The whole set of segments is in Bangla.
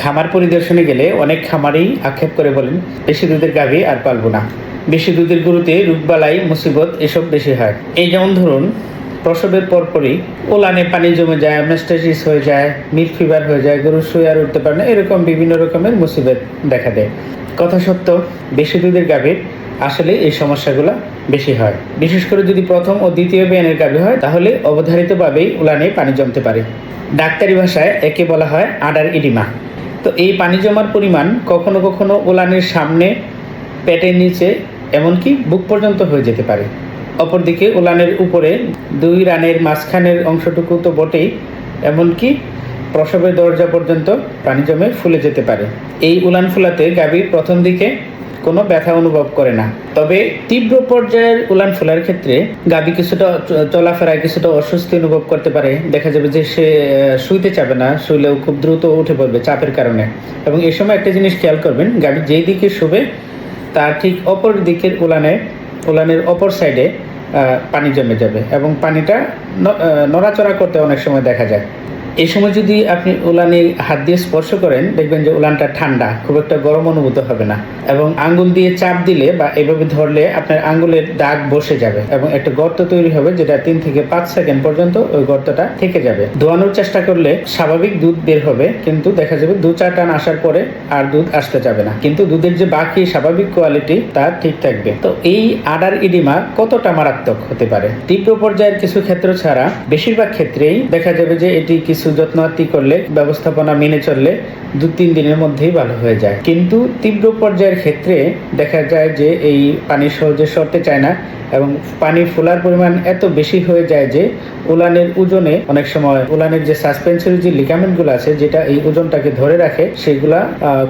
খামার পরিদর্শনে গেলে অনেক খামারেই আক্ষেপ করে বলেন, বেশি দুধের গাভী আর পালবো না। বেশি দুধের গরুতে রোগবালাই, মুসিবত এসব বেশি হয়। এই যেমন ধরুন, প্রসবের পরপরই ওলানে পানি জমে যায় ম্যাস্টাইটিস হয়ে যায় মিল্ক ফিভার হয়ে যায় গরু শুয়ে আর উঠতে পারে না, এরকম বিভিন্ন রকমের মুসিবত দেখা দেয়। কথা সত্য, বেশি দুধের গাভীর আসলে এই সমস্যাগুলো বেশি হয়। বিশেষ করে যদি প্রথম ও দ্বিতীয় বিয়ানের গাভী হয়, তাহলে অবধারিতভাবেই উলানে পানি জমতে পারে। ডাক্তারি ভাষায় একে বলা হয় আডার ইডিমা। তো এই পানি জমার পরিমাণ কখনো কখনো ওলানের সামনে, পেটের নিচে, এমনকি বুক পর্যন্ত হয়ে যেতে পারে। অপরদিকে ওলানের উপরে দুই রানের মাঝখানের অংশটুকু তো বটেই, এমনকি প্রসবের দরজা পর্যন্ত পানি জমে ফুলে যেতে পারে। এই উলান ফুলাতে গাভীর প্রথম দিকে কোনো ব্যথা অনুভব করে না। তবে তীব্র পর্যায়ের উলান ফোলার ক্ষেত্রে গাভী কিছুটা চলাফেরায় কিছুটা অস্বস্তি অনুভব করতে পারে। দেখা যাবে যে সে শুইতে চাবে না, শুইলেও খুব দ্রুত উঠে পড়বে চাপের কারণে। এবং এ সময় একটা জিনিস খেয়াল করবেন গাভী যেই দিকে শুবে, তার ঠিক অপর দিকের উলানে, উলানের অপর সাইডে পানি জমে যাবে এবং পানিটা নড়াচড়া করতে অনেক সময় দেখা যায়। এই সময় যদি আপনি উলানে হাত দিয়ে স্পর্শ করেন, দেখবেন যে উলানটা ঠান্ডা, খুব একটা গরম অনুভূত হবে না। এবং আঙ্গুল দিয়ে চাপ দিলে বা এভাবে ধরলে আপনার আঙ্গুলের দাগ বসে যাবে এবং একটা গর্ত তৈরি হবে যেটা তিন থেকে পাঁচ সেকেন্ড পর্যন্ত ওই গর্তটা থেকে যাবে। ধোয়ানোর চেষ্টা করলে স্বাভাবিক দুধ বের হবে, কিন্তু দেখা যাবে দু চার টান আসার পরে আর দুধ আসতে যাবে না। কিন্তু দুধের যে বাকি স্বাভাবিক কোয়ালিটি, তা ঠিক থাকবে। তো এই আডার ইডিমা কতটা মারাত্মক হতে পারে? তীব্র পর্যায়ের কিছু ক্ষেত্র ছাড়া বেশিরভাগ ক্ষেত্রেই দেখা যাবে যে এটি কিছু যত্নার্থী করলে, ব্যবস্থাপনা মেনে চললে দু তিন দিনের মধ্যেই ভালো হয়ে যায়। কিন্তু তীব্র পর্যায়ের ক্ষেত্রে দেখা যায় যে এই পানি সহজে সরতে চায় না এবং পানি ফোলার পরিমাণ এত বেশি হয়ে যায় যে উলানের ওজনে অনেক সময় উলানের যে সাসপেন্সরি যে লিগামেন্টগুলো আছে, যেটা এই ওজনটাকে ধরে রাখে, সেগুলা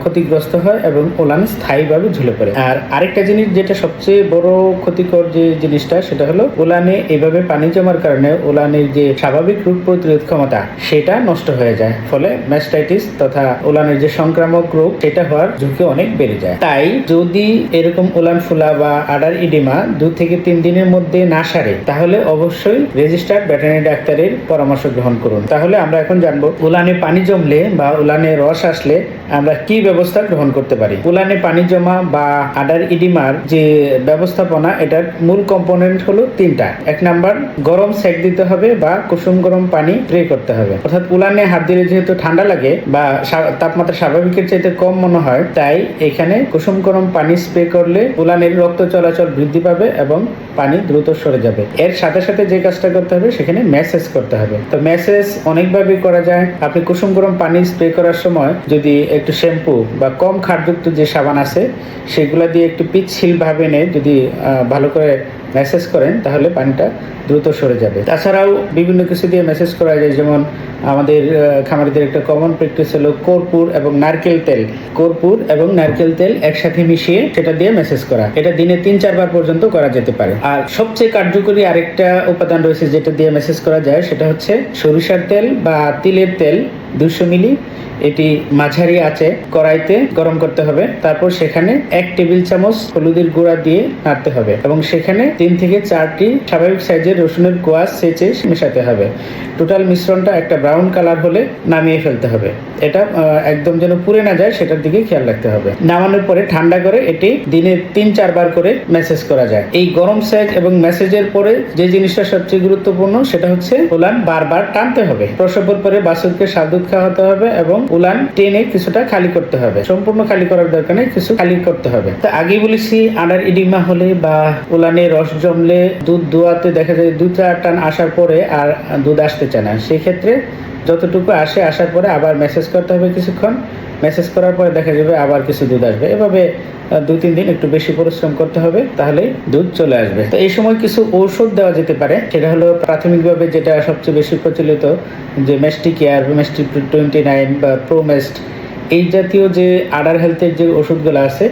ক্ষতিগ্রস্ত হয় এবং উলান স্থায়ীভাবে ঝুলে পড়ে। আর আরেকটা জিনিস যেটা সবচেয়ে বড় ক্ষতিকর যে জিনিসটা, সেটা হলো উলানে এভাবে পানি জমার কারণে উলানের যে স্বাভাবিক রোগ প্রতিরোধ ক্ষমতা, সেটা নষ্ট হয়ে যায়। ফলে ম্যাস্টাইটিস তথা উলানের যে সংক্রামক রোগ, সেটা হওয়ার ঝুঁকি অনেক বেড়ে যায়। তাই যদি এরকম উলান ফুলা বা আডার ইডিমা দু থেকে তিন দিনের মধ্যে না সারে, তাহলে অবশ্যই রেজিস্টার্ড ভেটেরিনারি ডাক্তারের পরামর্শ গ্রহণ করুন। তাহলে আমরা এখন জানব, উলানে পানি জমলে বা উলানে রস আসলে আমরা কি ব্যবস্থা গ্রহণ করতে পারি? উলানে পানি জমা বা আডার ইডিমার যে ব্যবস্থাপনা, এটার মূল কম্পোনেন্ট হলো তিনটা। এক নাম্বার, গরম সেক দিতে হবে বা কুসুম গরম পানি স্প্রে করতে হবে। অর্থাৎ উলানে হাত দিলে যেহেতু ঠান্ডা লাগে বা তাপমাত্রা স্বাভাবিকের চাইতে কম মনে হয়, তাই এখানে কুসুম গরম পানি স্প্রে করলে উলানের রক্ত চলাচল বৃদ্ধি পাবে এবং পানি দ্রুত সরে যাবে। এর সাথে সাথে যে কাজটা করতে হবে, সেখানে ম্যাসেজ করতে হবে। তো ম্যাসেজ অনেকভাবে করা যায়। আপনি কুসুম গরম পানি স্প্রে করার সময় যদি একটু শ্যাম্পু বা কম খারযুক্ত যে সাবান আছে, সেগুলো দিয়ে একটু পিচ্ছিল ভাবে এনে যদি ভালো করে মেসেজ করেন, তাহলে পানিটা দ্রুত সরে যাবে। তাছাড়াও বিভিন্ন কিছু দিয়ে মেসেজ করা যায়, যেমন আমাদের খামারিদের একটা কমন প্র্যাকটিস হলো কর্পূর এবং নারকেল তেল। কর্পূর এবং নারকেল তেল একসাথে মিশিয়ে সেটা দিয়ে মেসেজ করা। এটা দিনে তিন, চারবার পর্যন্ত করা যেতে পারে। আর সবচেয়ে কার্যকরী আরেকটা উপাদান রয়েছে যেটা দিয়ে মেসেজ করা যায়, সেটা হচ্ছে সরিষার তেল বা তিলের তেল দুশো মিলি এটি মাঝারি আছে, কড়াইতে গরম করতে হবে। তারপর সেখানে এক টেবিল চামচ হলুদের গুঁড়া দিয়ে নাড়তে হবে এবং সেখানে তিন থেকে চারটি স্বাভাবিক সাইজের রসুনের কোয়াশ সেচে মেশাতে হবে। টোটাল মিশ্রণটা একটা ব্রাউন কালার হলে নামিয়ে ফেলতে হবে। এটা একদম যেন পুড়ে না যায়, সেটার দিকে খেয়াল রাখতে হবে। নামানোর পরে ঠান্ডা করে এটি দিনে তিন চারবার করে মেসেজ করা যায়। এই গরম সেক এবং মেসেজের পরে যে জিনিসটা সবচেয়ে গুরুত্বপূর্ণ, সেটা হচ্ছে উলান বারবার টানতে হবে। প্রসবের পরে বাসুরকে সাদুদ খাওয়াতে হবে এবং উলান টেনে কিছুটা খালি করতে হবে। সম্পূর্ণ খালি করার দরকার নেই, কিছু খালি করতে হবে। তো আগে বলেছি, আনার ইডিমা হলে বা উলানে রস জমলে দুধ দোয়াতে দেখা যায় দু চার টান আসার পরে আর দুধ আসতে চায় না। সেক্ষেত্রে যতটুকু আসে, আসার পরে আবার মেসেজ করতে হবে কিছুক্ষণ। মেসেজ করার পরে দেখা যাবে আবার কিছু দুধ আসবে। এভাবে দু, তিন দিন একটু বেশি পরিশ্রম করতে হবে, তাহলেই দুধ চলে আসবে। তো এই সময় কিছু ঔষধ দেওয়া যেতে পারে, সেটা হলো প্রাথমিকভাবে যেটা সবচেয়ে বেশি প্রচলিত, যে mastic care mastic twenty nine বা প্রোমেস্ট এই জাতীয় যে আডার হেলথের যে ওষুধগুলো আছে,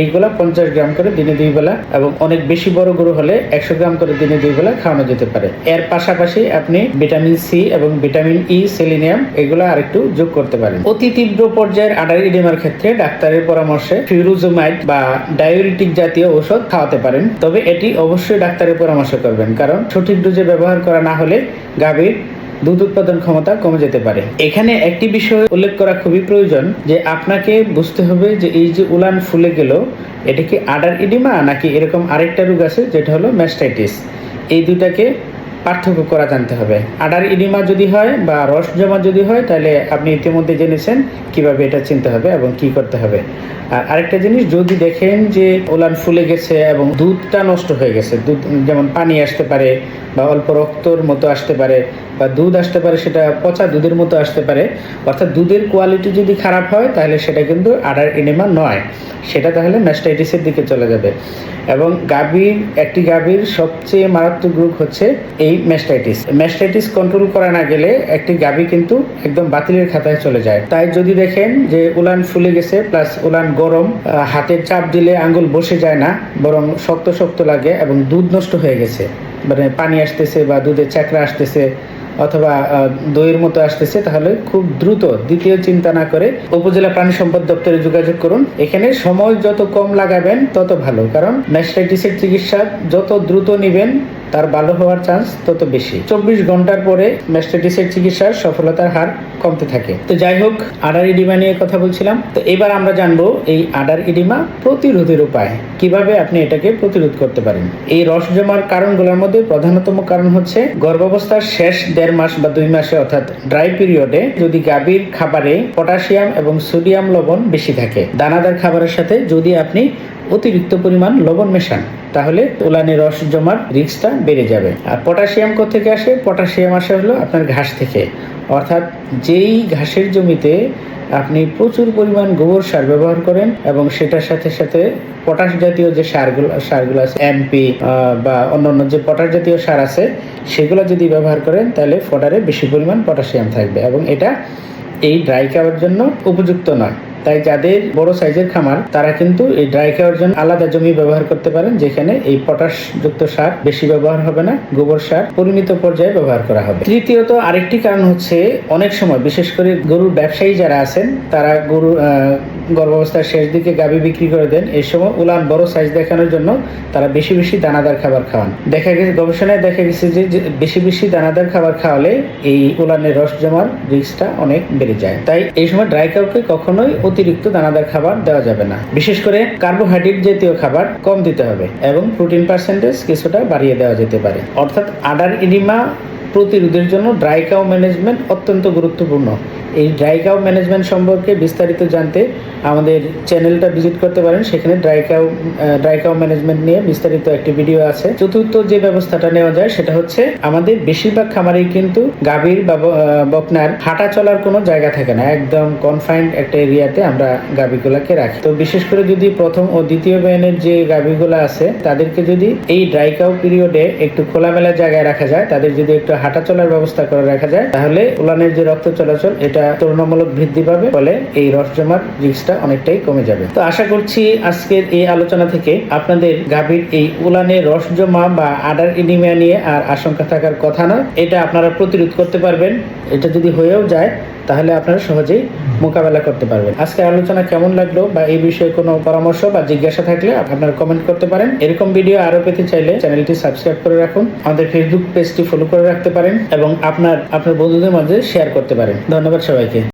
এইগুলা পঞ্চাশ গ্রাম করে দিনে দুই বেলা এবং অনেক বেশি বড় গরু হলে একশো গ্রাম করে দিনে দুই বেলা খাওয়ানো যেতে পারে। এর পাশাপাশি আপনি ভিটামিন সি এবং ভিটামিন ই, সেলিনিয়াম এগুলো আরেকটু যোগ করতে পারেন। অতি তীব্র পর্যায়ের আডার ইডিমার ক্ষেত্রে ডাক্তারের পরামর্শে ফিউরোজোমাইড বা ডায়োরিটিক জাতীয় ওষুধ খাওয়াতে পারেন, তবে এটি অবশ্যই ডাক্তারের পরামর্শ করবেন, কারণ সঠিক ডোজে ব্যবহার করা না হলে গাভীর দুধ উৎপাদন ক্ষমতা কমে যেতে পারে। এখানে একটি বিষয় উল্লেখ করা খুবই প্রয়োজন, যে আপনাকে বুঝতে হবে যে এই যে উলান ফুলে গেল, এটা কি আডার ইডিমা নাকি এরকম আরেকটা রোগ আছে, যেটা হলো ম্যাস্টাইটিস। এই দুটাকে পার্থক্য করা জানতে হবে। আডার ইডিমা যদি হয় বা রস জমা যদি হয়, তাহলে আপনি ইতিমধ্যে জেনেছেন কীভাবে এটা চিনতে হবে এবং কি করতে হবে। আর আরেকটা জিনিস, যদি দেখেন যে ওলান ফুলে গেছে এবং দুধটা নষ্ট হয়ে গেছে, দুধ যেমন পানি আসতে পারে বা অল্প রক্তর মতো আসতে পারে বা দুধ আসতে পারে, সেটা পচা দুধের মতো আসতে পারে, অর্থাৎ দুধের কোয়ালিটি যদি খারাপ হয়, তাহলে সেটা কিন্তু আডার ইনিমা নয়। সেটা তাহলে ম্যাস্টাইটিসের দিকে চলে যাবে। এবং গাভীর, একটি গাভীর সবচেয়ে মারাত্মক রোগ হচ্ছে এই ম্যাস্টাইটিস ম্যাস্টাইটিস কন্ট্রোল করা না গেলে একটি গাভী কিন্তু একদম বাতিলের খাতায় চলে যায়। তাই যদি দেখেন যে উলান ফুলে গেছে প্লাস উলান গরম হাতের চাপ দিলে আঙ্গুল বসে যায় না, বরং শক্ত শক্ত লাগে এবং দুধ নষ্ট হয়ে গেছে। মানে পানি আসতেছে বা দুধের চাকরা আসতেছে অথবা দইয়ের মতো আসতেছে, তাহলে খুব দ্রুত দ্বিতীয় চিন্তা না করে উপজেলা প্রাণী সম্পদ দপ্তরে যোগাযোগ করুন। এখানে সময় যত কম লাগাবেন, তত ভালো। কারণ ম্যাস্টাইটিসের চিকিৎসা যত দ্রুত নেবেন তার ভালো হওয়ার চান্স তত বেশি। চব্বিশ ঘণ্টার পরে ম্যাস্টাইটিসের চিকিৎসার সফলতার হার কমতে থাকে। তো যাই হোক আডার ইডিমা নিয়ে কথা বলছিলাম। তো এবার আমরা জানব এই আডার ইডিমা প্রতিরোধের উপায়। কীভাবে আপনি এটাকে প্রতিরোধ করতে পারেন? এই রস জমার কারণগুলোর মধ্যে প্রধানতম কারণ হচ্ছে গর্ভাবস্থার শেষ দেড় মাস বা দুই মাসে, অর্থাৎ ড্রাই পিরিয়ডে যদি গাভীর খাবারে পটাশিয়াম এবং সোডিয়াম লবণ বেশি থাকে। দানাদার খাবারের সাথে যদি আপনি অতিরিক্ত পরিমাণ লবণ মেশান তাহলে উলানে রস জমার রিক্সটা বেড়ে যাবে। আর পটাশিয়াম থেকে আসে? পটাশিয়াম আসে হলো আপনার ঘাস থেকে। অর্থাৎ যেই ঘাসের জমিতে আপনি প্রচুর পরিমাণ গোবর সার ব্যবহার করেন এবং সেটার সাথে সাথে পটাশ জাতীয় যে সারগুলো সারগুলো আছে এমপি বা অন্যান্য যে পটাশ জাতীয় সার আছে, সেগুলো যদি ব্যবহার করেন, তাহলে ফডারে বেশি পরিমাণ পটাশিয়াম থাকবে এবং এটা এই ড্রাই খাওয়ার জন্য উপযুক্ত নয়। তাই যাদের বড় সাইজের খামার, তারা কিন্তু এই ড্রাই খাওয়ার জন্য আলাদা জমি ব্যবহার করতে পারেন, যেখানে এই পটাশ যুক্ত সার বেশি ব্যবহার হবে না, গোবর সার পরিমিত পর্যায়ে ব্যবহার করা হবে। তৃতীয়ত, আরেকটি কারণ হচ্ছে অনেক সময়, বিশেষ করে গরুর ব্যবসায়ী যারা আছেন, তারা গরু গর্ভাবস্থার শেষ দিকে গাভী বিক্রি করে দেন। এই সময় উলান বড় সাইজ দেখানোর জন্য তারা বেশি বেশি দানাদার খাবার খাওয়ান। দেখা গেছে, গবেষণায় দেখা গেছে যে বেশি বেশি দানাদার খাবার খাওয়ালে এই উলানের রস জমার রিস্কটা অনেক বেড়ে যায়। তাই এই সময় ড্রাই কাউকে কখনোই অতিরিক্ত দানাদার খাবার দেওয়া যাবে না। বিশেষ করে কার্বোহাইড্রেট জাতীয় খাবার কম দিতে হবে এবং প্রোটিন পার্সেন্টেজ কিছুটা বাড়িয়ে দেওয়া যেতে পারে। অর্থাৎ আডার ইডিমা প্রতিরোধের জন্য ড্রাই কাউ ম্যানেজমেন্ট অত্যন্ত গুরুত্বপূর্ণ। এই ড্রাই কাউ ম্যানেজমেন্ট সম্পর্কে বিস্তারিত জানতে আমাদের চ্যানেলটা ভিজিট করতে পারেন। সেখানে dry cow dry cow management নিয়ে বিস্তারিত একটি ভিডিও আছে। চতুর্থ যে ব্যবস্থাটা নেওয়া যায় সেটা হচ্ছে, আমাদের বেশিরভাগ খামারেই কিন্তু গাভীর বা বকনার হাঁটা চলার কোনো জায়গা থাকে না। একদম কনফাইন্ড একটা এরিয়াতে আমরা গাভীগুলাকে রাখি। তো বিশেষ করে যদি প্রথম ও দ্বিতীয় ব্যানের যে গাভীগুলো আছে, তাদেরকে যদি এই ড্রাই কাউ পিরিয়ডে একটু খোলামেলা জায়গায় রাখা যায়, তাদের যদি একটু হাঁটা চলার ব্যবস্থা করে রাখা যায়, তাহলে উলানের যে রক্ত চলাচল, এটা তুলনামূলক বৃদ্ধি পাবে, ফলে এই রস জমার রিক্সটা অনেকটাই কমে যাবে। তো আশা করছি আজকের এই আলোচনা থেকে আপনাদের গাভীর এই উলানে রস জমা বা আডার ইনিমিয়া নিয়ে আর আশঙ্কা থাকার কথা নয়, এটা আপনারা প্রতিরোধ করতে পারবেন। এটা যদি হয়েও যায় তাহলে আপনারা সহজেই মোকাবেলা করতে পারবেন। আজকের আলোচনা কেমন লাগল বা এই বিষয়ে কোনো পরামর্শ বা জিজ্ঞাসা থাকলে আপনারা কমেন্ট করতে পারেন। এরকম ভিডিও আরও পেতে চাইলে চ্যানেলটি সাবস্ক্রাইব করে রাখুন, আমাদের ফেসবুক পেজটি ফলো করে রাখতে পারেন এবং আপনার আপনার বন্ধুদের মাঝে শেয়ার করতে পারেন। ধন্যবাদ সবাইকে।